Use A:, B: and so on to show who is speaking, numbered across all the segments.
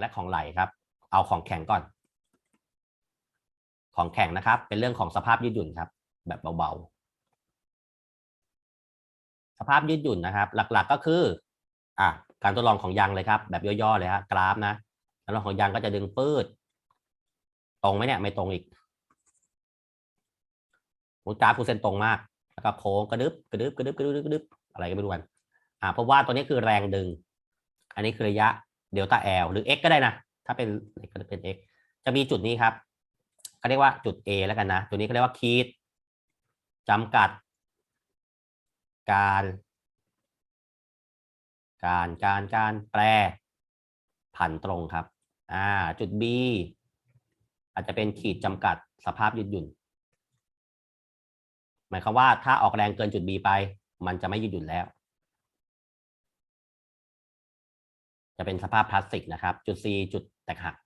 A: และของไหลครับ เอาของแข็งก่อน ของแข็งนะครับ เป็นเรื่องของสภาพยืดหยุ่นครับ แบบเบาๆ สภาพยืดหยุ่นนะครับ หลักๆก็คือ อะการทดลองของยางเลยครับ แบบย่อๆเลยฮะกราฟนะการทดลองของยางก็จะดึงปืดตรงไหมเนี่ยไม่ตรงอีกมุกราฟคือเส้นตรงมาก แล้วก็โค้งกระดึบกระดึบกระดึบกระดึบกระดึบอะไรก็ไม่รู้กันอ่าเพราะว่าตัวนี้คือแรงดึง อันนี้คือระยะ เดลต้า L หรือ x ก็ได้นะ ถ้าเป็นก็จะเป็น x จะมีจุดนี้ครับเขาเรียกว่าจุด A แล้วกันนะ ตัวนี้เขาเรียกว่าคีดจำกัด การ การการการแปรผันตรงครับ อ่า จุด B อาจจะเป็นขีดจำกัดสภาพยืดหยุ่น หมายความว่าถ้าออกแรงเกินจุด B ไป มันจะไม่ยืดหยุ่นแล้ว จะเป็นสภาพพลาสติกนะครับ จุด C จุดแตกหัก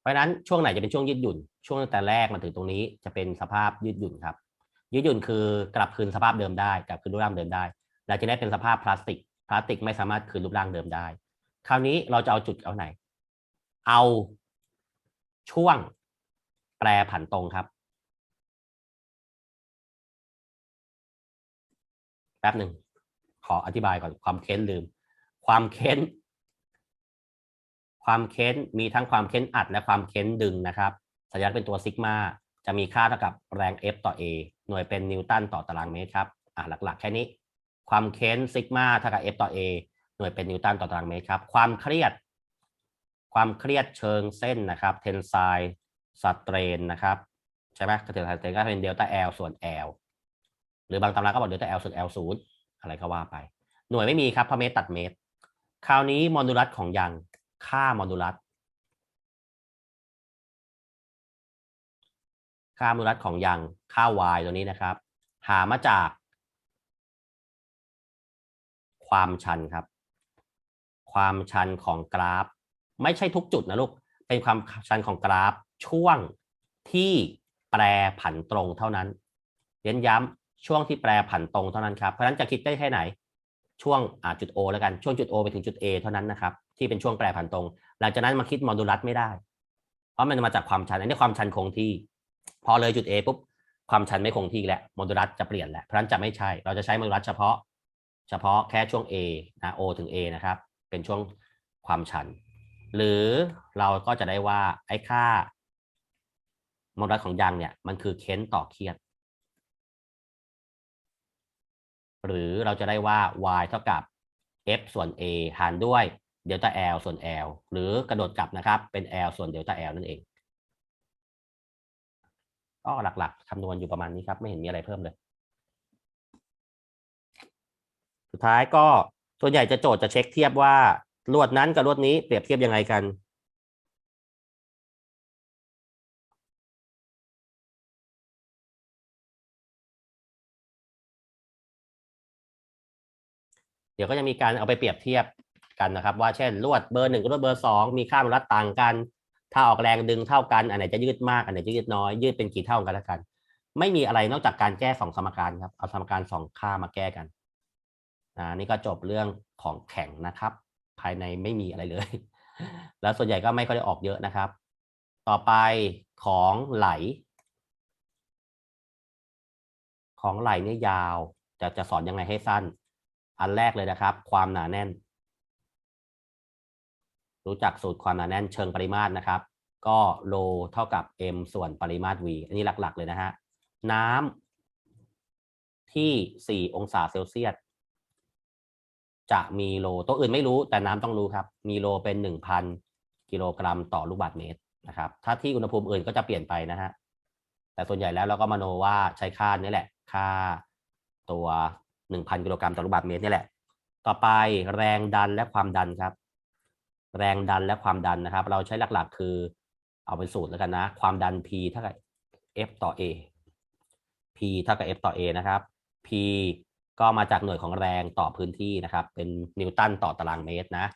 A: เพราะนั้นช่วงไหนจะเป็นช่วงยืดหยุ่น ช่วงตั้งแต่แรกมาถึงตรงนี้จะเป็นสภาพยืดหยุ่นครับ ยืดหยุ่นคือกลับคืนสภาพเดิมได้ กลับคืนรูปร่างเดิมได้เราจะได้เป็นสภาพพลาสติก พลาสติกไม่สามารถคืนรูปร่างเดิมได้ คราวนี้เราจะเอาจุดเอาไหน เอาช่วงแปรผันตรงครับ แป๊บหนึ่งขออธิบายก่อนความเค้นลืม ความเค้น ความเค้นมีทั้งความเค้นอัดและความเค้นดึงนะครับ สัญลักษณ์เป็นตัวซิกมาจะมีค่าเท่ากับแรง F ต่อ A หน่วยเป็นนิวตันต่อตารางเมตรครับอะหลักๆ แค่นี้ ความเค้นซิกมาเท่ากับ F ต่อ A หน่วยเป็นนิวตันต่อตารางเมตรครับ ความเครียด ความเครียดเชิงเส้นนะครับเทนไซสเตรนนะครับใช่ไหมเทนไซสเตรนก็เป็นเดลต้า L ส่วน L รือบางตำราก็บอกเดลต้า L ส่วน L ศูนย์อะไรก็ว่าไป หน่วยไม่มีครับเพราะเมตรตัดเมตร คราวนี้โมดูลัสของยางค่าโมดูลัสค่าโมดูลัสของยางค่า y ตัวนี้นะครับ หามาจาก ความชันครับ ความชันของกราฟ ไม่ใช่ทุกจุดนะลูก เป็นความชันของกราฟช่วงที่แปรผันตรงเท่านั้นเน้นย้ำ ช่วงที่แปรผันตรงเท่านั้นครับ เพราะฉะนั้นจะคิดได้แค่ไหน ช่วงจุด O แล้วกัน ช่วงจุด O ไปถึงจุด A เท่านั้นนะครับ ที่เป็นช่วงแปรผันตรง หลังจากนั้นมาคิดโมดูลัสไม่ได้ เพราะมันมาจากความชัน อันนี้ความชันคงที่ พอเลยจุด A ปุ๊บ ความชันไม่คงที่แล้วโมดูลัสจะเปลี่ยนแหละ เพราะฉะนั้นจะไม่ใช่ เราจะใช้โมดูลัสเฉพาะ เฉพาะแค่ช่วง A นะ O ถึง A นะครับ เป็นช่วงความชัน หรือเราก็จะได้ว่าไอ้ค่าโมดูลัสของยางเนี่ย มันคือเค้นต่อเครียด หรือเราจะได้ว่า y เท่ากับ f ส่วน a หารด้วยเดลต้า l ส่วน l หรือกระโดดกลับนะครับ เป็น l ส่วนเดลต้า l นั่นเองก็หลักๆคำนวณอยู่ประมาณนี้ครับ ไม่เห็นมีอะไรเพิ่มเลย สุดท้ายก็ส่วนใหญ่จะโจทย์จะเช็คเทียบว่าลวดนั้นกับลวดนี้เปรียบเทียบยังไงกัน เดี๋ยวก็จะมีการเอาไปเปรียบเทียบกันนะครับ ว่าเช่นลวดเบอร์หนึ่งกับลวดเบอร์สองมีค่ามันรัดต่างกัน ถ้าออกแรงดึงเท่ากัน อันไหนจะยืดมาก อันไหนจะยืดน้อย ยืดเป็นกี่เท่ากันแล้วกัน ไม่มีอะไรนอกจากการแก้สองสมการครับ เอาสมการสองค่ามาแก้กันอ่านี่ก็จบเรื่องของแข็งนะครับ ภายในไม่มีอะไรเลย แล้วส่วนใหญ่ก็ไม่ค่อยได้ออกเยอะนะครับ ต่อไปของไหล ของไหลเนี่ยยาว จะจะสอนยังไงให้สั้น อันแรกเลยนะครับ ความหนาแน่น รู้จักสูตรความหนาแน่นเชิงปริมาตรนะครับ ก็โลเท่ากับ m ส่วนปริมาตร v อันนี้หลัก ๆ เลยนะฮะน้ำที่ 4 องศาเซลเซียสจะมีโลตัวอื่นไม่รู้แต่น้ำต้องรู้ครับ มีโลเป็น 1,000 กิโลกรัมต่อลูกบาศก์เมตรนะครับ ถ้าที่อุณหภูมิอื่นก็จะเปลี่ยนไปนะฮะแต่ส่วนใหญ่แล้วเราก็มโนว่าใช้ค่านี้แหละ ค่าตัว 1,000 กิโลกรัมต่อลูกบาศก์เมตรนี่แหละ ต่อไปแรงดันและความดันครับ แรงดันและความดันนะครับ เราใช้หลักๆ คือเอาเป็นสูตรแล้วกันนะ ความดัน P เท่ากับ F ต่อ A P เท่ากับ F ต่อ A นะครับ P ก็มาจากหน่วยของแรงต่อพื้นที่นะครับ เป็นนิวตันต่อตารางเมตรนะ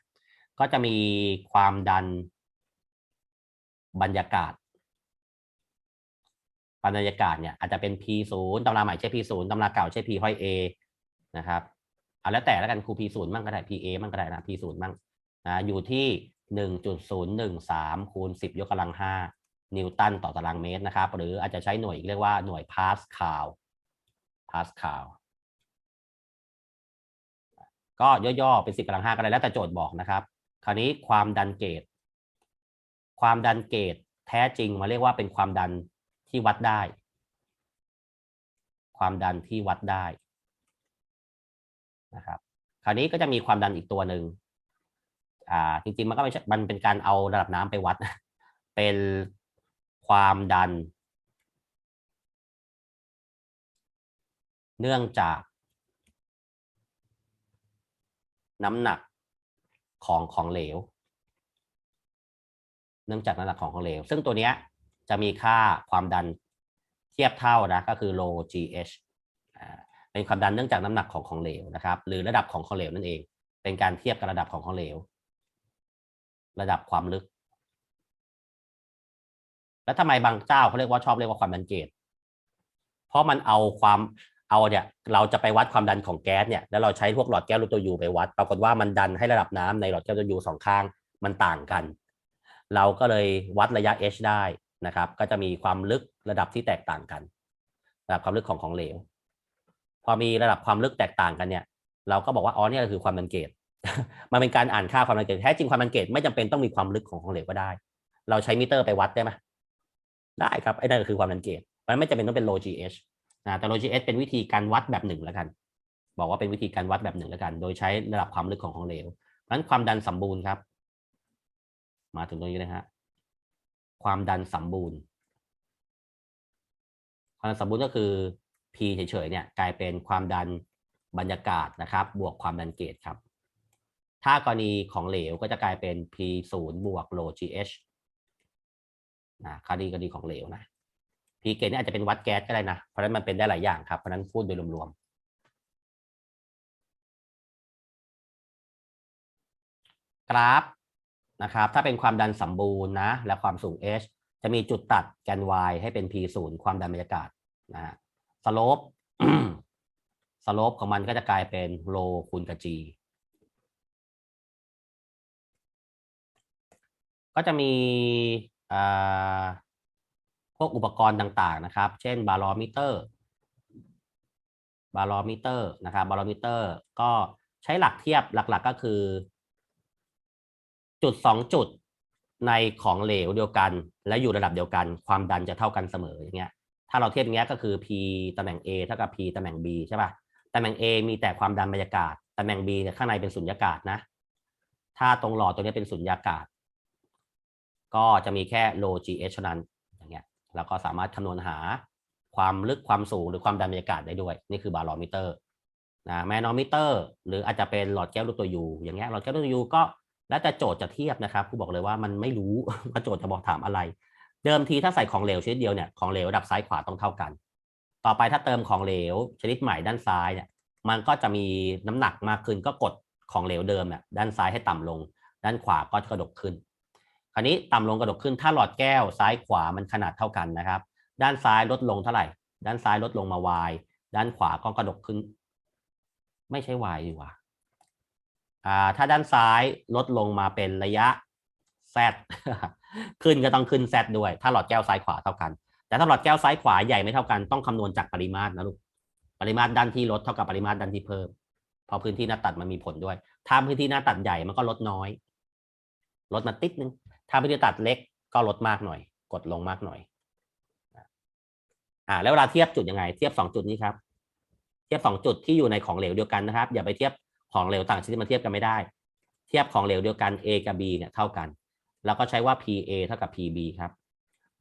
A: ก็จะมีความดันบรรยากาศบรรยากาศเนี่ยอาจจะเป็น P 0ตำราใหม่ใช้ P 0ตำราเก่าใช้ P ห้อย A นะครับเอาแล้วแต่แล้วกันครู P ศูนย์มั่งก็ได้ PA มั่งก็ได้นะ P ศูนย์มั่งนะอยู่ที่หนึ่งจุดศูนย์หนึ่งสามคูณสิบยกกำลังห้านิวตันต่อตารางเมตรนะครับ หรืออาจจะใช้หน่วยอีกเรียกว่าหน่วยพาสคาลพาสคาลก็ย่อๆเป็นสิบกำลังห้าก็ได้แล้วแต่โจทย์บอกนะครับ คราวนี้ความดันเกต ความดันเกตแท้จริงมาเรียกว่าเป็นความดันที่วัดได้ ความดันที่วัดได้ นะครับ คราวนี้ก็จะมีความดันอีกตัวหนึ่งอ่าจริงๆมันก็ไม่ใช่มันเป็นการเอาระดับน้ำไปวัด เป็นความดัน เนื่องจาก น้ำหนักของของเหลว เนื่องจากน้ำหนักของของเหลว ซึ่งตัวเนี้ยจะมีค่าความดันเทียบเท่านะ ก็คือ low GH อ่า เป็นความดันเนื่องจากน้ำหนักของของเหลวนะครับ หรือระดับของของเหลวนั่นเอง เป็นการเทียบกับระดับของของเหลว ระดับความลึก แล้วทำไมบางเจ้าเขาเรียกว่าชอบเรียกว่าความดันเกตเพราะมันเอาความเอาเนี่ยเราจะไปวัดความดันของแก๊สเนี่ยแล้วเราใช้พวกหลอดแก้วลูตัวยูไปวัด ปรากฏว่ามันดันให้ระดับน้ำในหลอดแก้วตัวยูสองข้างมันต่างกัน เราก็เลยวัดระยะ h ได้นะครับ ก็จะมีความลึกระดับที่แตกต่างกันระดับความลึกของของเหลว พอมีระดับความลึกแตกต่างกันเนี่ย เราก็บอกว่าอ๋อเนี่ยคือความดันเกตมันเป็นการอ่านค่าความดันเกตแท้จริงความดันเกตไม่จำเป็นต้องมีความลึกของของเหลวก็ได้ เราใช้มิเตอร์ไปวัดได้ไหมได้ครับไอ้นั่นก็คือความดันเกตมันไม่จำเป็นต้องเป็น low GH นะแต่ low GH เป็นวิธีการวัดแบบหนึ่งแล้วกัน บอกว่าเป็นวิธีการวัดแบบหนึ่งแล้วกัน โดยใช้ระดับความลึกของของเหลวเพราะฉะนั้นความดันสมบูรณ์ครับ มาถึงตรงนี้นะฮะความดันสมบูรณ์ความดันสมบูรณ์ก็คือ P เฉยๆเนี่ยกลายเป็นความดันบรรยากาศนะครับ บวกความดันเกตครับ ถ้ากรณีของเหลวก็จะกลายเป็น P 0บวก low GH นะคดีกรณีของเหลวนะ P เกตนี่อาจจะเป็นวัดแก๊สก็ได้นะ เพราะฉะนั้นมันเป็นได้หลายอย่างครับ เพราะฉะนั้นพูดโดยรวมๆ กราฟนะครับ ถ้าเป็นความดันสมบูรณ์นะ และความสูง h จะมีจุดตัดแกน y ให้เป็น p 0ความดันบรรยากาศนะฮะ สโลปสโลปของมันก็จะกลายเป็นโลคูณกับ g ก็จะมีพวกอุปกรณ์ต่างๆนะครับ เช่นบาโลมิเตอร์บาโลมิเตอร์นะครับบาโลมิเตอร์ก็ใช้หลักเทียบหลักๆก็คือ จุดสองจุดในของเหลวเดียวกัน และอยู่ระดับเดียวกัน ความดันจะเท่ากันเสมออย่างเงี้ย ถ้าเราเทียบอย่างเงี้ยก็คือ P ตำแหน่ง A เท่ากับ P ตำแหน่ง B ใช่ป่ะตำแหน่ง A มีแต่ความดันบรรยากาศตำแหน่ง B เนี่ยข้างในเป็นสุญญากาศนะ ถ้าตรงหลอดตัวนี้เป็นสุญญากาศ ก็จะมีแค่ low GH เท่านั้นอย่างเงี้ยแล้วก็สามารถคำนวณหาความลึกความสูงหรือความดันบรรยากาศได้ด้วย นี่คือบาโลมิเตอร์นะแมนอมิเตอร์ หรืออาจจะเป็นหลอดแก้วลูกตัวยูอย่างเงี้ยหลอดแก้วลูกตัวยูก็แล้วแต่โจทย์จะเทียบนะครับผู้บอกเลยว่ามันไม่รู้ว่าโจทย์จะบอกถามอะไร เดิมทีถ้าใส่ของเหลวชนิดเดียวเนี่ยของเหลวระดับซ้ายขวาต้องเท่ากัน ต่อไปถ้าเติมของเหลวชนิดใหม่ด้านซ้ายเนี่ยมันก็จะมีน้ำหนักมากขึ้นก็กดของเหลวเดิมเนี่ยด้านซ้ายให้ต่ำลง ด้านขวาก็กระดกขึ้น คราวนี้ต่ำลงกระดกขึ้น ถ้าหลอดแก้วซ้ายขวามันขนาดเท่ากันนะครับ ด้านซ้ายลดลงเท่าไหร่ ด้านซ้ายลดลงมา y ด้านขวาก็กระดกขึ้น ไม่ใช่ y ดีกว่าอ่า ถ้าด้านซ้ายลดลงมาเป็นระยะ z ขึ้นก็ต้องขึ้น z ด้วย ถ้าหลอดแก้วซ้ายขวาเท่ากัน แต่ถ้าหลอดแก้วซ้ายขวาใหญ่ไม่เท่ากันต้องคำนวณจากปริมาตรนะลูก ปริมาตรด้านที่ลดเท่ากับปริมาตรด้านที่เพิ่มเพราะพื้นที่หน้าตัดมันมีผลด้วย ถ้าพื้นที่หน้าตัดใหญ่มันก็ลดน้อย ลดมาติดนึง ถ้าพื้นที่ตัดเล็กก็ลดมากหน่อย กดลงมากหน่อย อ่า แล้วเวลาเทียบจุดยังไง เทียบสองจุดนี้ครับ เทียบสองจุดที่อยู่ในของเหลวเดียวกันนะครับ อย่าไปเทียบของเหลวต่างชนิดมาเทียบกันไม่ได้ เทียบของเหลวเดียวกัน A กับ B เนี่ยเท่ากัน แล้วก็ใช้ว่า PA เท่ากับ PB ครับ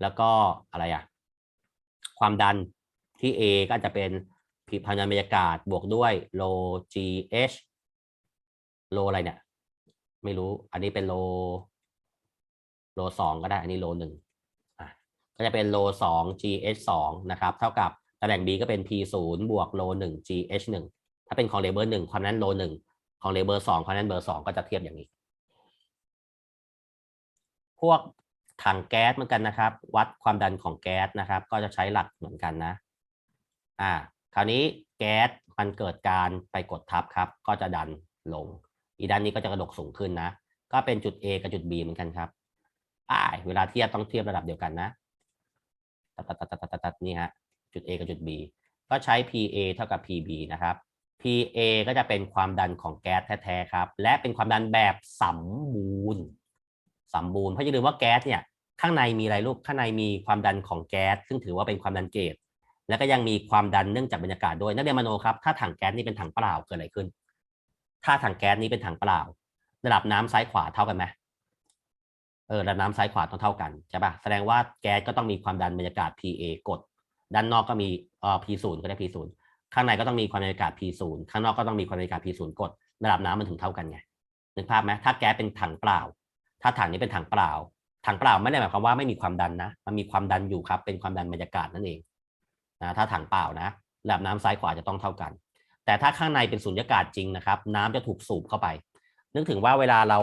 A: แล้วก็อะไรอะความดันที่ A ก็จะเป็นผิวพรรณบรรยากาศบวกด้วย low GH low อะไรเนี่ย ไม่รู้ อันนี้เป็น low low สองก็ได้ อันนี้ low หนึ่งอะก็จะเป็น low สอง GH สองนะครับ เท่ากับตำแหน่ง B ก็เป็น P ศูนย์บวก low หนึ่ง GH หนึ่งถ้าเป็นของเลเบอร์หนึ่งความนั้น low หนึ่งของเลเบอร์สองความนั้นเบอร์สองก็จะเทียบอย่างนี้ พวกถังแก๊สเหมือนกันนะครับ วัดความดันของแก๊สนะครับ ก็จะใช้หลักเหมือนกันนะอ่าคราวนี้แก๊สมันเกิดการไปกดทับครับ ก็จะดันลง อีด้านนี้ก็จะกระดกสูงขึ้นนะ ก็เป็นจุด A กับจุด B เหมือนกันครับอ่าเวลาเทียบต้องเทียบระดับเดียวกันนะตัดตัดตัดตัดตัดตัดนี่ฮะจุด A กับจุด B ก็ใช้ PA เท่ากับ PB นะครับ PA ก็จะเป็นความดันของแก๊สแท้ๆครับ และเป็นความดันแบบสมบูรณ์ สมบูรณ์เพราะอย่าลืมว่าแก๊สเนี่ยข้างในมีอะไรลูกข้างในมีความดันของแก๊สซึ่งถือว่าเป็นความดันเกจแล้วก็ยังมีความดันเนื่องจากบรรยากาศด้วยนักเรียนมโนครับถ้าถังแก๊สนี่เป็นถังเปล่าเกิดอะไรขึ้น ถ้าถังแก๊สนี้เป็นถังเปล่า ระดับน้ำซ้ายขวาเท่ากันไหมเออระดับน้ำซ้ายขวาต้องเท่ากันใช่ปะแสดงว่าแก๊สก็ต้องมีความดันบรรยากาศ PA กด ด้านนอกก็มีเอ่อ P0 ก็ได้ P0 ข้างในก็ต้องมีความดันบรรยากาศ P0 ข้างนอกก็ต้องมีความดันบรรยากาศ P0 กด ระดับน้ำมันถึงเท่ากันไงนึกภาพไหมถ้าแก๊สเป็นถังเปล่า ถ้าถังนี้เป็นถังเปล่า ถังเปล่าไม่ได้หมายความว่าไม่มีความดันนะ มันมีความดันอยู่ครับ เป็นความดันบรรยากาศนั่นเองนะถ้าถังเปล่านะระดับน้ำซ้ายขวาจะต้องเท่ากัน แต่ถ้าข้างในเป็นสุญญากาศจริงนะครับ น้ำจะถูกสูบเข้าไป นึกถึงว่าเวลาเรา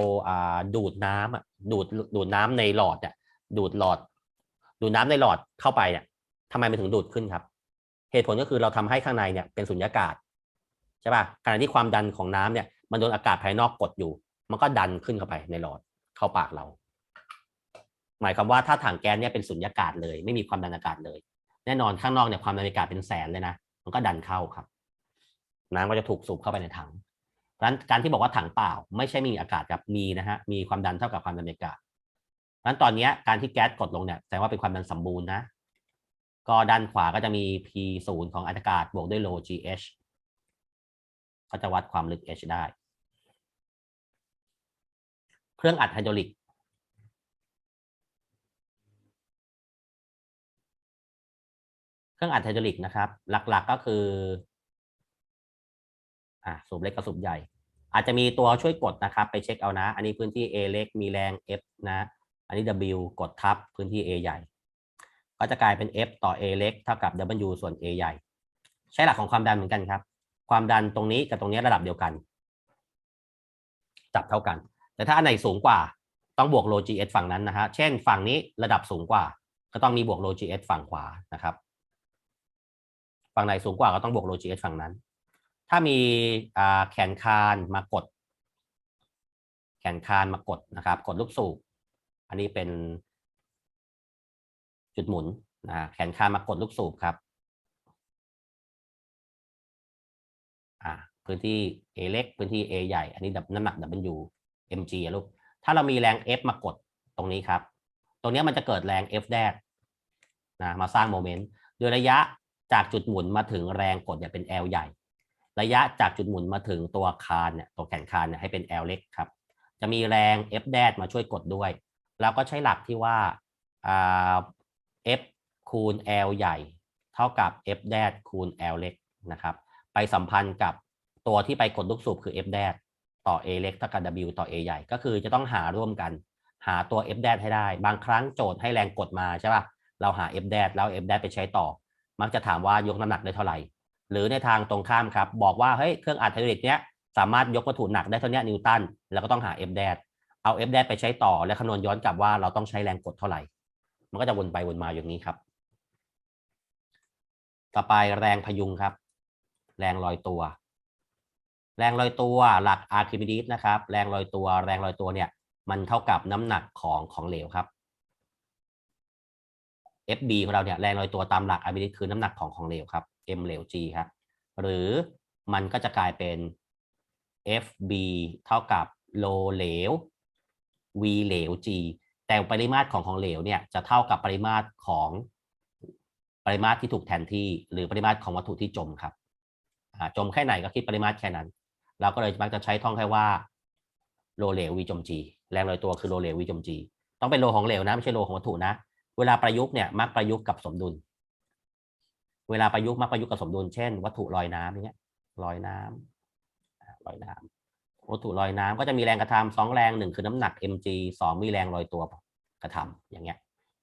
A: ดูดน้ำอะดูดดูดน้ำในหลอดเนี่ยดูดหลอด ดูดน้ำในหลอดเข้าไปเนี่ยทำไมมันถึงดูดขึ้นครับ เหตุผลก็คือเราทำให้ข้างในเนี่ยเป็นสุญญากาศใช่ป่ะขณะที่ความดันของน้ำเนี่ยมันโดนอากาศภายนอกกดอยู่ มันก็ดันขึ้นเข้าไปในหลอด เข้าปากเรา หมายความว่าถ้าถังแก๊สเนี่ยเป็นสุญญากาศเลย ไม่มีความดันอากาศเลย แน่นอนข้างนอกเนี่ยความดันอากาศเป็นแสนเลยนะมันก็ดันเข้าครับ น้ำก็จะถูกสูบเข้าไปในถังเพราะฉะนั้นการที่บอกว่าถังเปล่า ไม่ใช่มีอากาศกับมีนะฮะมีความดันเท่ากับความดันอากาศเพราะฉะนั้นตอนนี้การที่แก๊สกดลงเนี่ยแสดงว่าเป็นความดันสมบูรณ์นะก็ด้านขวาก็จะมี P 0ของอากาศบวกด้วย low GH ก็จะวัดความลึก H ได้ เครื่องอัดไฮดรอลิกเครื่องอัดไฮดรอลิกนะครับ หลักๆก็คืออะสูบเล็กกับสูบใหญ่ อาจจะมีตัวช่วยกดนะครับ ไปเช็คเอานะ อันนี้พื้นที่ A เล็กมีแรง F นะ อันนี้ W กดทับพื้นที่ A ใหญ่ ก็จะกลายเป็น F ต่อ A เล็กเท่ากับ W ส่วน A ใหญ่ ใช้หลักของความดันเหมือนกันครับ ความดันตรงนี้กับตรงนี้ระดับเดียวกัน จับเท่ากัน แต่ถ้าอันไหนสูงกว่าต้องบวก log s ฝั่งนั้นนะฮะ เช่นฝั่งนี้ระดับสูงกว่า ก็ต้องมีบวก log s ฝั่งขวานะครับ ฝั่งไหนสูงกว่าก็ต้องบวก log s ฝั่งนั้น ถ้ามีแขนคานมากด แขนคานมากดนะครับ กดลูกสูบ อันนี้เป็นจุดหมุนนะแขนคานมากดลูกสูบครับพื้นที่ A เล็ก พื้นที่ A ใหญ่ อันนี้ดับน้ำหนัก W mg อะลูก ถ้าเรามีแรง F มากดตรงนี้ครับ ตรงนี้มันจะเกิดแรง F แดดนะมาสร้างโมเมนต์โดยระยะจากจุดหมุนมาถึงแรงกดเนี่ยเป็น L ใหญ่ ระยะจากจุดหมุนมาถึงตัวคานเนี่ยตัวแขนคานเนี่ยให้เป็น L เล็กครับ จะมีแรง F แดดมาช่วยกดด้วยแล้วก็ใช้หลักที่ว่าอ่า F คูณ L ใหญ่ เท่ากับ F แดดคูณ L เล็กนะครับ ไปสัมพันธ์กับตัวที่ไปกดลูกสูบคือ F แดด ต่อ A เล็กเท่ากับ W ต่อ A ใหญ่ก็คือจะต้องหาร่วมกัน หาตัว F แดดให้ได้ บางครั้งโจทย์ให้แรงกดมาใช่ป่ะเราหา F แดดแล้ว F แดดไปใช้ต่อ มักจะถามว่ายกน้ำหนักได้เท่าไหร่ หรือในทางตรงข้ามครับ บอกว่าเฮ้ยเครื่องอัดไฮดรอลิกเนี้ยสามารถยกวัตถุหนักได้เท่านี้นิวตันแล้วก็ต้องหา F แดดเอา F แดดไปใช้ต่อ และคำนวณย้อนกลับว่าเราต้องใช้แรงกดเท่าไหร่ มันก็จะวนไปวนมาอย่างนี้ครับ ต่อไปแรงพยุงครับ แรงลอยตัว แรงลอยตัวหลักอาร์คิมิดีสนะครับ แรงลอยตัวแรงลอยตัวเนี่ย มันเท่ากับน้ำหนักของของเหลวครับ FB ของเราเนี่ยแรงลอยตัวตามหลักอาร์คิมิดีสคือน้ำหนักของของเหลวครับ M เหลว G ครับหรือมันก็จะกลายเป็น FB เท่ากับโลเหลว V เหลว G แต่ปริมาตรของของเหลวเนี่ยจะเท่ากับปริมาตรของปริมาตรที่ถูกแทนที่ หรือปริมาตรของวัตถุที่จมครับจมแค่ไหนก็คิดปริมาตรแค่นั้น เราก็เลยมักจะใช้ท่องแค่ว่าโลเหลว V จม G แรงลอยตัวคือโลเหลว V จม G ต้องเป็นโลของเหลวนะไม่ใช่โลของวัตถุนะ เวลาประยุกต์เนี่ยมักประยุกต์กับสมดุล เวลาประยุกต์มักประยุกต์กับสมดุล เช่น วัตถุลอยน้ำอย่างเงี้ยลอยน้ำลอยน้ำวัตถุลอยน้ำก็จะมีแรงกระทำสองแรงหนึ่งคือน้ำหนัก mg สองมีแรงลอยตัวกระทำอย่างเงี้ย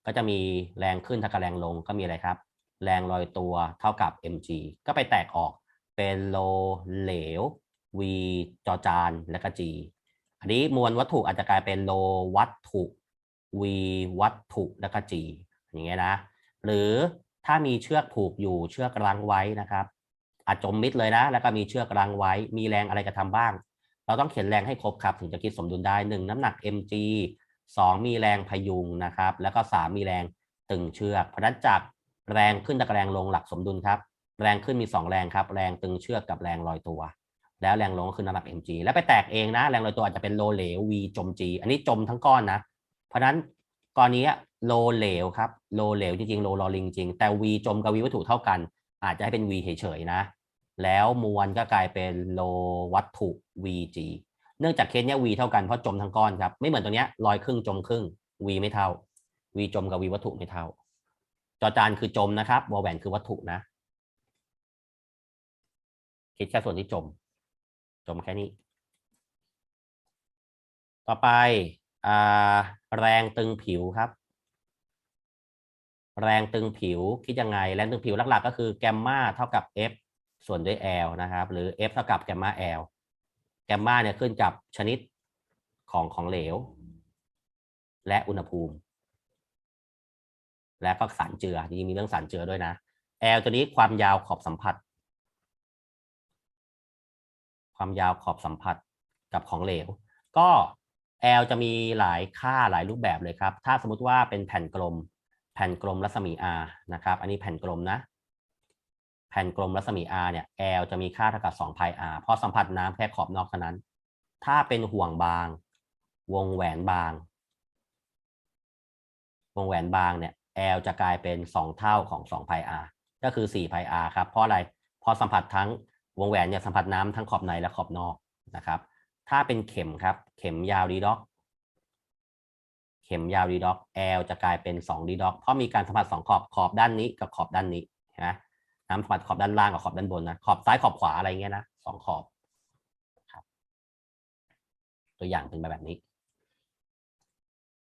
A: ก็จะมีแรงขึ้นเท่ากับแรงลงก็มีอะไรครับ แรงลอยตัวเท่ากับ mg ก็ไปแตกออกเป็นโลเหลว v จอจานและก็ g อันนี้มวลวัตถุอาจจะกลายเป็นโลวัตถุ v วัตถุแล้วก็ g อย่างเงี้ยนะ หรือถ้ามีเชือกผูกอยู่เชือกรังไว้นะครับอาจจมมิดเลยนะ แล้วก็มีเชือกรังไว้ มีแรงอะไรกระทำบ้าง เราต้องเขียนแรงให้ครบครับ ถึงจะคิดสมดุลได้หนึ่งน้ำหนัก mg สองมีแรงพยุงนะครับ แล้วก็สามมีแรงตึงเชือก เพราะนั้นจากแรงขึ้นกับแรงลงหลักสมดุลครับ แรงขึ้นมีสองแรงครับ แรงตึงเชือกกับแรงลอยตัว แล้วแรงลงก็คือน้ำหนัก mg แล้วไปแตกเองนะ แรงลอยตัวอาจจะเป็นโลเหลว v จม g อันนี้จมทั้งก้อนนะ เพราะฉะนั้นกรณีโลเหลวครับโลเหลวจริงๆโลลอลิงจริง แต่ v จมกับ v วัตถุเท่ากัน อาจจะให้เป็น v เฉยๆนะ แล้วมวลก็กลายเป็นโลวัตถุ vg เนื่องจากเคสเนี้ย v เท่ากันเพราะจมทั้งก้อนครับไม่เหมือนตัวเนี้ยลอยครึ่งจมครึ่ง v ไม่เท่า v จมกับ v วัตถุไม่เท่าจอจานคือจมนะครับวอลแหวนคือวัตถุนะ คิดแค่ส่วนที่จม จมแค่นี้ ต่อไปอแรงตึงผิวครับ แรงตึงผิวคิดยังไง แรงตึงผิวหลักๆ ก็คือแกมมาเท่ากับ F ส่วนด้วย L นะครับ หรือ F เท่ากับแกมมา L แกมมาเนี่ยขึ้นกับชนิดของของเหลว และอุณหภูมิ และก็สารเจือจริงๆมีเรื่องสารเจือด้วยนะ L ตัวนี้ความยาวขอบสัมผัส ความยาวขอบสัมผัสกับของเหลว ก็ L จะมีหลายค่าหลายรูปแบบเลยครับ ถ้าสมมติว่าเป็นแผ่นกลม แผ่นกลมรัศมี R นะครับ อันนี้แผ่นกลมนะ แผ่นกลมรัศมี R เนี่ย L จะมีค่าเท่ากับ2 pi r เพราะสัมผัสน้ำแค่ขอบนอกเท่านั้น ถ้าเป็นห่วงบาง วงแหวนบาง วงแหวนบางเนี่ย L จะกลายเป็น 2 เท่าของ2 pi r ก็คือ4 pi r ครับ เพราะอะไร เพราะสัมผัสทั้ง วงแหวนเนี่ยสัมผัสน้ำทั้งขอบในและขอบนอกนะครับ ถ้าเป็นเข็มครับ เข็มยาวดีด็อก เข็มยาวดีด็อก L จะกลายเป็น2ดีด็อกเพราะมีการสัมผัสสองขอบขอบด้านนี้กับขอบด้านนี้เห็นไหมน้ำสัมผัสขอบด้านล่างกับขอบด้านบนนะขอบซ้ายขอบขวาอะไรเงี้ยนะสองขอบครับตัวอย่างเป็นแบบนี้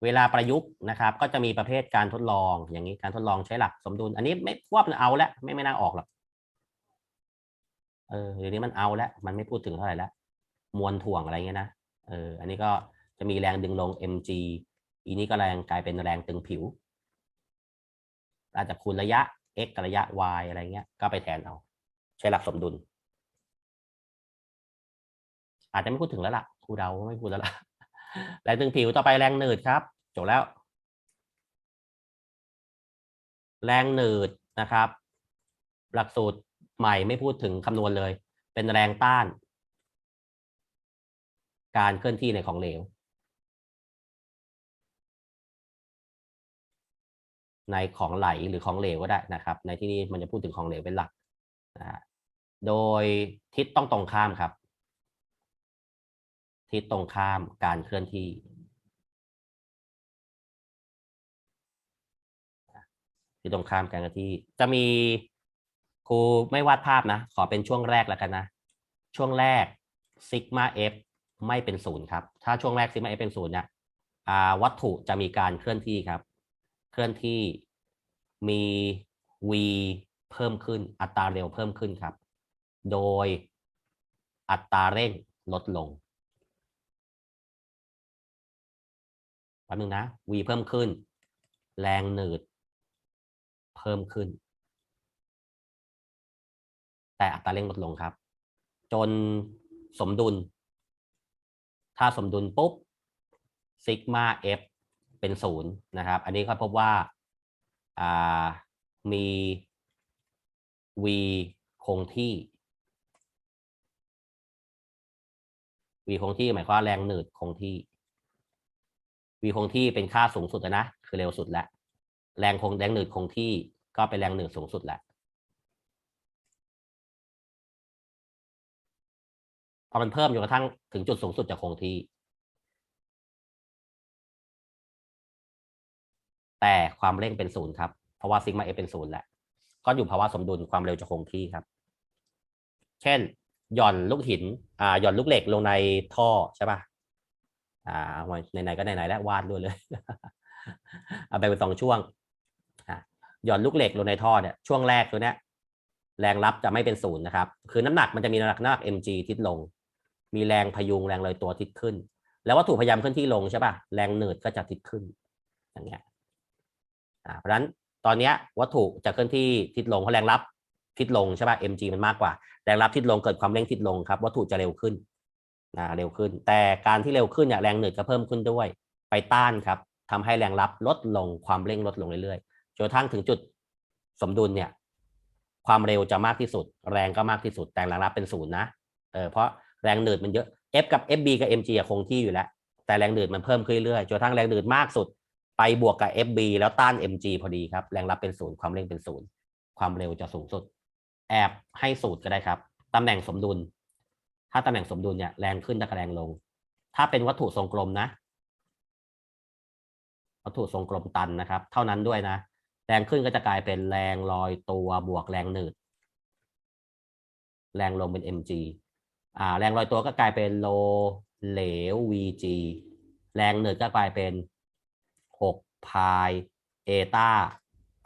A: เวลาประยุกต์นะครับ ก็จะมีประเภทการทดลองอย่างนี้การทดลองใช้หลักสมดุล อันนี้ไม่คว่ามันเอาแล้วไม่ไม่น่าออกหรอก เออเดี๋ยวนี้มันเอาแล้วมันไม่พูดถึงเท่าไหร่แล้วมวลถ่วงอะไรเงี้ยนะเอออันนี้ก็จะมีแรงดึงลง mg อีนี้ก็แรงกลายเป็นแรงตึงผิว อาจจะคูณระยะ x กับระยะ y อะไรเงี้ย ก็ไปแทนเอา ใช้หลักสมดุล อาจจะไม่พูดถึงแล้วล่ะครูเดาไม่พูดแล้วล่ะแรงตึงผิวต่อไปแรงหนืดครับจบแล้ว แรงหนืดนะครับ หลักสูตร ใหม่ไม่พูดถึงคำนวณเลย เป็นแรงต้าน การเคลื่อนที่ในของเหลว ในของไหลหรือของเหลวก็ได้นะครับ ในที่นี้มันจะพูดถึงของเหลวเป็นหลักนะฮะโดยทิศต้องตรงข้ามครับ ทิศตรงข้ามการเคลื่อนที่ทิศตรงข้ามการเคลื่อนที่จะมี ครูไม่วาดภาพนะ ขอเป็นช่วงแรกแล้วกันนะ ช่วงแรกซิกมาเอฟไม่เป็นศูนย์ครับ ถ้าช่วงแรกซิกมาเอฟเป็นศูนย์เนี่ยวัตถุจะมีการเคลื่อนที่ครับ เคลื่อนที่มี v เพิ่มขึ้น อัตราเร็วเพิ่มขึ้นครับ โดยอัตราเร่งลดลงแป๊บนึงนะ v เพิ่มขึ้น แรงหนืด เพิ่มขึ้น แต่อัตราเร่งลดลงครับ จนสมดุล ถ้าสมดุลปุ๊บซิกมา f เป็นศูนย์นะครับ อันนี้ก็พบว่าามี v คงที่ v คงที่หมายความว่าแรงหนืดคงที่ v คงที่เป็นค่าสูงสุดนะ คือเร็วสุดแล้ว แรงคงแรงหนืดคงที่ก็เป็นแรงหนืดสูงสุดแล้ว อมันเพิ่มจนกระทั่งถึงจุดสูงสุดจะคงที่ แต่ความเร่งเป็นศูนย์ครับ เพราะว่าซิกมาเอเป็นศูนย์แหละ ก็อยู่ภาวะสมดุลความเร็วจะคงที่ครับ เช่น หย่อนลูกหิน อ่า หย่อนลูกเหล็กลงในท่อใช่ป่ะ อ่าไหนๆก็ไหนๆแล้ววาดด้วยเลยเอาไปเป็นสองช่วงหย่อนลูกเหล็กลงในท่อเนี่ยช่วงแรกตัวเนี้ยแรงรับจะไม่เป็นศูนย์นะครับ คือน้ำหนักมันจะมีน้ำหนักน้ำหนัก mg ทิศลง มีแรงพยุงแรงลอยตัวทิศขึ้น แล้ววัตถุพยายามเคลื่อนที่ลงใช่ป่ะแรงหนืดก็จะทิศขึ้นอย่างเงี้ยอ่าเพราะฉะนั้นตอนเนี้ยวัตถุจะเคลื่อนที่ทิศลงเพราะแรงรับทิศลงใช่ป่ะ mg มันมากกว่า แรงรับทิศลงเกิดความเร่งทิศลงครับ วัตถุจะเร็วขึ้นนะเร็วขึ้น แต่การที่เร็วขึ้นเนี่ยแรงหนืดก็เพิ่มขึ้นด้วย ไปต้านครับทำให้แรงรับลดลงความเร่งลดลงเรื่อยๆจนกระทั่งถึงจุดสมดุลเนี่ย ความเร็วจะมากที่สุด แรงก็มากที่สุด แต่แรงรับเป็นศูนย์นะเออเพราะ แรงหนืดมันเยอะ F กับ FB กับ MG อะคงที่อยู่แล้ว แต่แรงหนืดมันเพิ่มขึ้นเรื่อยๆจนกระทั่งแรงหนืดมากสุด ไปบวกกับ FB แล้วต้าน MG พอดีครับ แรงรับเป็นศูนย์ความเร่งเป็นศูนย์ความเร็วจะสูงสุด แอบให้สูตรก็ได้ครับตำแหน่งสมดุล ถ้าตำแหน่งสมดุลเนี่ยแรงขึ้นจะแรงลง ถ้าเป็นวัตถุทรงกลมนะวัตถุทรงกลมตันนะครับ เท่านั้นด้วยนะ แรงขึ้นก็จะกลายเป็นแรงลอยตัวบวกแรงหนืด แรงลงเป็น mg แรงลอยตัวก็กลายเป็นโลเหลว vg แรงหนืดก็กลายเป็น 6 พายเอตา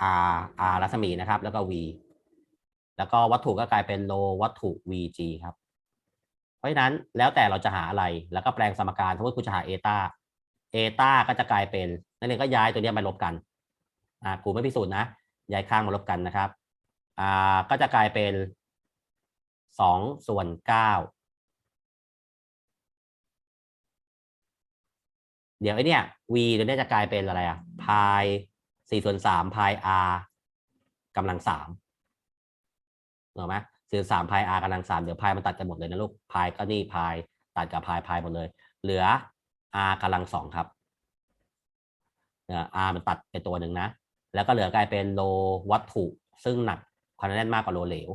A: r r รัศมีนะครับ แล้วก็ v แล้วก็วัตถุก็กลายเป็นโลวัตถุ vg ครับ เพราะฉะนั้นแล้วแต่เราจะหาอะไรแล้วก็แปลงสมการสมมติคุณจะหาเอตาเอตาก็จะกลายเป็นนั่นเองก็ย้ายตัวนี้ยมาลบกันอ่าครูไม่พิสูจน์นะย้ายข้างมาลบกันนะครับอ่าก็จะกลายเป็นสองส่วนเก้า เดี๋ยวไอเนี้ย v ตัวเนี้ยจะกลายเป็นอะไรอะพายสี่ส่วนสามพาย r กำลังสามถูกไหมสี่ส่วนสามพาย r กำลังสามเดี๋ยวพายมันตัดกันหมดเลยนะลูกพายก็นี่พายตัดกับพายพายหมดเลย เหลือ r กำลังสองครับเนี่ย r มันตัดไปตัวหนึ่งนะ แล้วก็เหลือกลายเป็นโลวัตถุซึ่งหนักความแน่นมากกว่าโลเหลว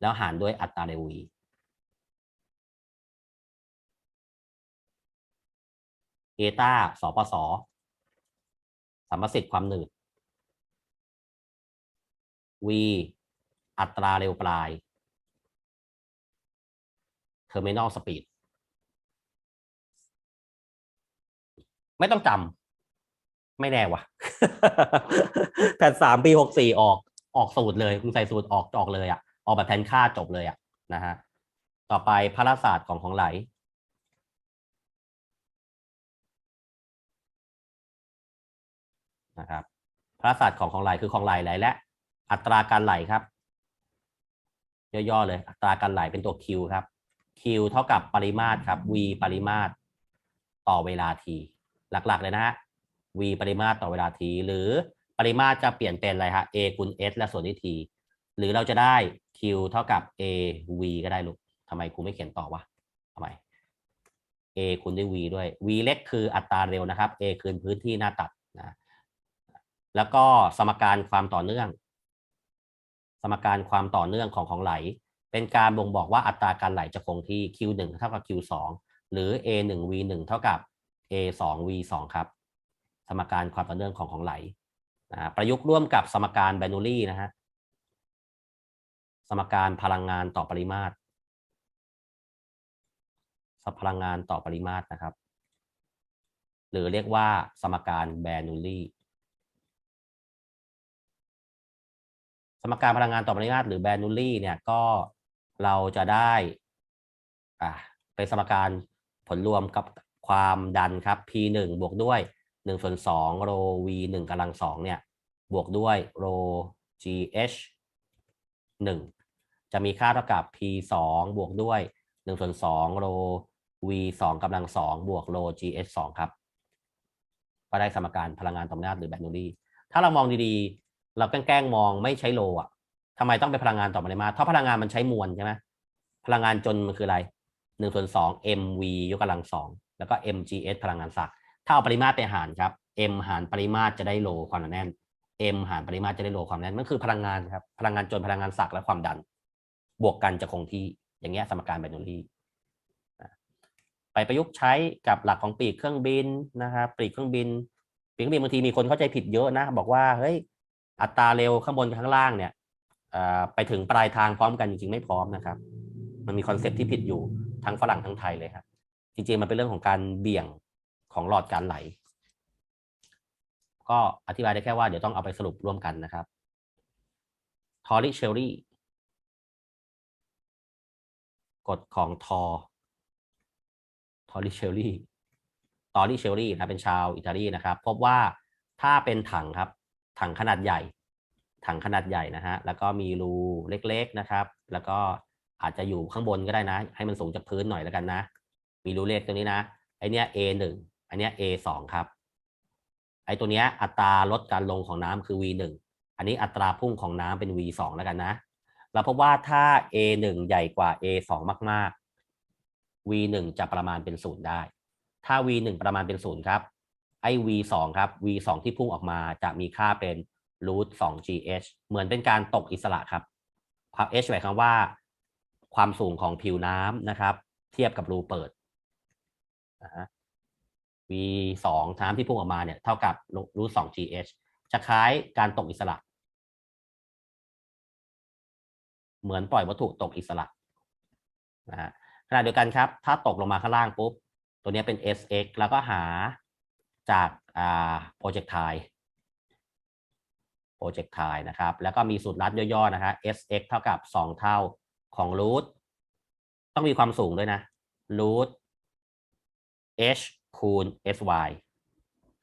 A: แล้วหารด้วยอัตราเร็ว เอตาสปสสมสิทธิ์ความหนืด v อัตราเร็วปลาย terminal speed ไม่ต้องจำไม่แน่วะแผ่นสามปีหกสี่ออกออกสูตรเลยคุณใส่สูตรออกออกเลยอะออกแบบแทนค่าจบเลยอะนะฮะต่อไปพาราศาสตร์ของของไหล นะครับพระศาสตร์ของของไหลคือของไหลไหลและอัตราการไหลครับ ย่อๆเลยอัตราการไหลเป็นตัว Q ครับ Q เท่ากับปริมาตรครับ V ปริมาตรต่อเวลาทีหลักๆเลยนะฮะ V ปริมาตรต่อเวลาทีหรือปริมาตรจะเปลี่ยนเป็นอะไรฮะ A คูณ S และส่วนที่ T หรือเราจะได้ Q เท่ากับ A V ก็ได้ลูกทำไมครูไม่เขียนต่อวะทำไม A คูณด้วย V ด้วย V เล็กคืออัตราเร็วนะครับ A คือพื้นที่หน้าตัดนะ แล้วก็สมการความต่อเนื่อง สมการความต่อเนื่องของของไหล เป็นการบ่งบอกว่าอัตราการไหลจะคงที่ q 1 เท่ากับ q 2 หรือ a 1 v 1 เท่ากับ a 2 v 2 ครับ สมการความต่อเนื่องของของไหลนะประยุกต์ร่วมกับสมการแบนูลี่นะฮะสมการพลังงานต่อปริมาตรพลังงานต่อปริมาตรนะครับ หรือเรียกว่าสมการแบนูลี่ สมการพลังงานต่อปริมาตรหรือแบนูลี่เนี่ยก็เราจะได้อ่าเป็นสมการผลรวมกับความดันครับ P 1บวกด้วย1ส่วน2โร V 1กำลัง2เนี่ยบวกด้วยโร GH 1จะมีค่าเท่ากับ P 2บวกด้วย1ส่วน2โร V 2กำลัง2บวกโร GH 2ครับ ก็ได้สมการพลังงานต่อปริมาตหรือแบนูลี่ ถ้าเรามองดี เราแกล้งมองไม่ใช้โลอะทำไมต้องเป็นพลังงานต่อปริมาตรเพราพลังงานมันใช้มวลใช่ไหมพลังงานจนมันคืออะไรหนึ่งส่วนสอง mv ยกกำลังสองแล้วก็ mgs พลังงานศักถ้าเอาปริมาตรไปหารครับ m หารปริมาตรจะได้โลความหนาแน่น m หารปริมาตรจะได้โลความแน่นมันคือพลังงานครับพลังงานจนพลังงานศักและความดัน บวกกันจะคงที่อย่างเงี้ยสมการแบนนูลี่ไปประยุกต์ใช้กับหลักของปีกเครื่องบินนะครับปีกเครื่องบินปีกเครื่องบินบางทีมีคนเข้าใจผิดเยอะนะ บอกว่าเฮ้ย อัตราเร็วข้างบนข้างล่างเนี่ยไปถึงปลายทางพร้อมกันจริงๆไม่พร้อมนะครับ มันมีคอนเซปที่ผิดอยู่ทั้งฝรั่งทั้งไทยเลยครับ จริงๆมันเป็นเรื่องของการเบี่ยงของหลอดการไหล ก็อธิบายได้แค่ว่าเดี๋ยวต้องเอาไปสรุปร่วมกันนะครับทอริเชลลี่กฎของทอทอริเชลลี่ตอริเชลลี่นะเป็นชาวอิตาลีนะครับ พบว่าถ้าเป็นถังครับ ถังขนาดใหญ่ ถังขนาดใหญ่นะฮะแล้วก็มีรูเล็กๆนะครับ แล้วก็อาจจะอยู่ข้างบนก็ได้นะ ให้มันสูงจากพื้นหน่อยแล้วกันนะ มีรูเล็กตัวนี้นะไอเนี้ย A หนึ่งอันเนี้ย A สองครับ ไอตัวเนี้ยอัตราลดการลงของน้ำคือ V หนึ่งอันนี้อัตราพุ่งของน้ำเป็น V สองแล้วกันนะเราพบว่าถ้า A หนึ่งใหญ่กว่า A สองมาก ๆ V หนึ่งจะประมาณเป็นศูนย์ได้ ถ้า V หนึ่งประมาณเป็นศูนย์ครับ ไอ้ V สองครับ V สองที่พุ่งออกมาจะมีค่าเป็น root 2 gh เหมือนเป็นการตกอิสระครับ h หมายความว่า ความสูงของผิวน้ำนะครับ เทียบกับรูเปิดนะฮะ v สองน้ำที่พุ่งออกมาเนี่ยเท่ากับ root 2 gh จะคล้ายการตกอิสระ เหมือนปล่อยวัตถุตกอิสระนะฮะขณะเดียวกันครับ ถ้าตกลงมาข้างล่างปุ๊บ ตัวนี้เป็น sx แล้วก็หา จากอ่า projectile projectile นะครับ แล้วก็มีสูตรลัดย่อๆนะฮะ sx เท่ากับ 2 เท่าของ root ต้องมีความสูงด้วยนะ root h คูณ sy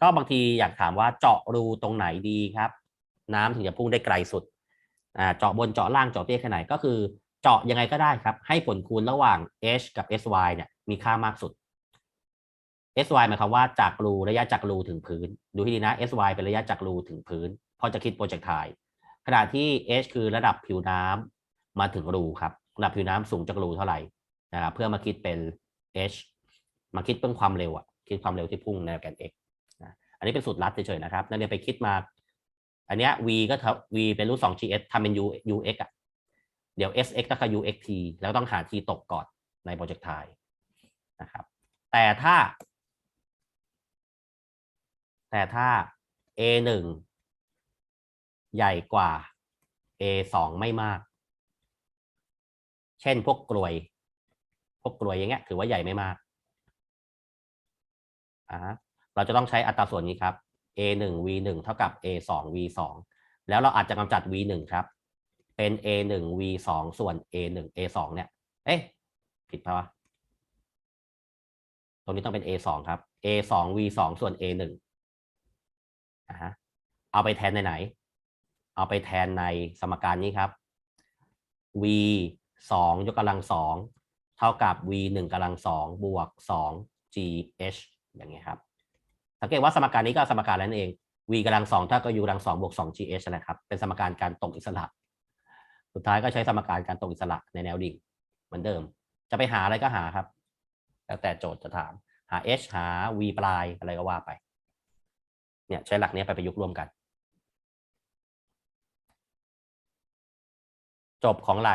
A: ก็บางทีอยากถามว่าเจาะรูตรงไหนดีครับ น้ำถึงจะพุ่งได้ไกลสุดอ่าเจาะบนเจาะล่างเจาะเตี้ยแค่ไหนก็คือเจาะยังไงก็ได้ครับ ให้ผลคูณระหว่าง h กับ sy เนี่ยมีค่ามากสุด sy หมายความว่าจากรูระยะจากรูถึงพื้น ดูให้ดีนะ sy เป็นระยะจากรูถึงพื้นพราะจะคิดโปรเจกต์ไทขณะที่ h คือระดับผิวน้ำมาถึงรูครับระดับผิวน้ำสูงจากรูเท่าไหร่นะครับเพื่อมาคิดเป็น h มาคิดเป็นความเร็วอะคิดความเร็วที่พุ่งในแกน x นะอันนี้เป็นสูตรลัดเฉยๆนะครับนักเรียนไปคิดมา อันเนี้ย v ก็เท่า v เป็นรูทสอง gs ทำเป็น u ux อะเดี๋ยว sx ก็คือ uxt แล้วต้องหา t ตกก่อนในโปรเจกต์ไทนะครับแต่ถ้า แต่ถ้า a หนึ่งใหญ่กว่า a สองไม่มาก เช่นพวกกลวย พวกกลวยอย่างเงี้ยถือว่าใหญ่ไม่มากอ่าเราจะต้องใช้อัตราส่วนนี้ครับ a หนึ่ง v หนึ่งเท่ากับ a สอง v สองแล้วเราอาจจะกำจัด v หนึ่งครับ เป็น a หนึ่ง v สองส่วน a หนึ่ง a สองเนี่ย เอ๊ะ ผิดปะวะ ตรงนี้ต้องเป็น a สองครับ a สอง v สองส่วน a หนึ่ง เอาไปแทนในไหน เอาไปแทนในสมการนี้ครับ v สองยกกำลังสองเท่ากับ v หนึ่งกำลังสองบวกสอง g h อย่างเงี้ยครับ สังเกตว่าสมการนี้ก็สมการนั้นเอง v กำลังสองเท่ากับ u กำลังสองบวกสอง g h นะครับ เป็นสมการการตกอิสระ สุดท้ายก็ใช้สมการการตกอิสระในแนวดิ่งเหมือนเดิม จะไปหาอะไรก็หาครับ แล้วแต่โจทย์จะถาม หา h หา v ปลายอะไรก็ว่าไป เนี่ยใช้หลักนี้ไปประยุกต์ร่วมกัน จบของไหล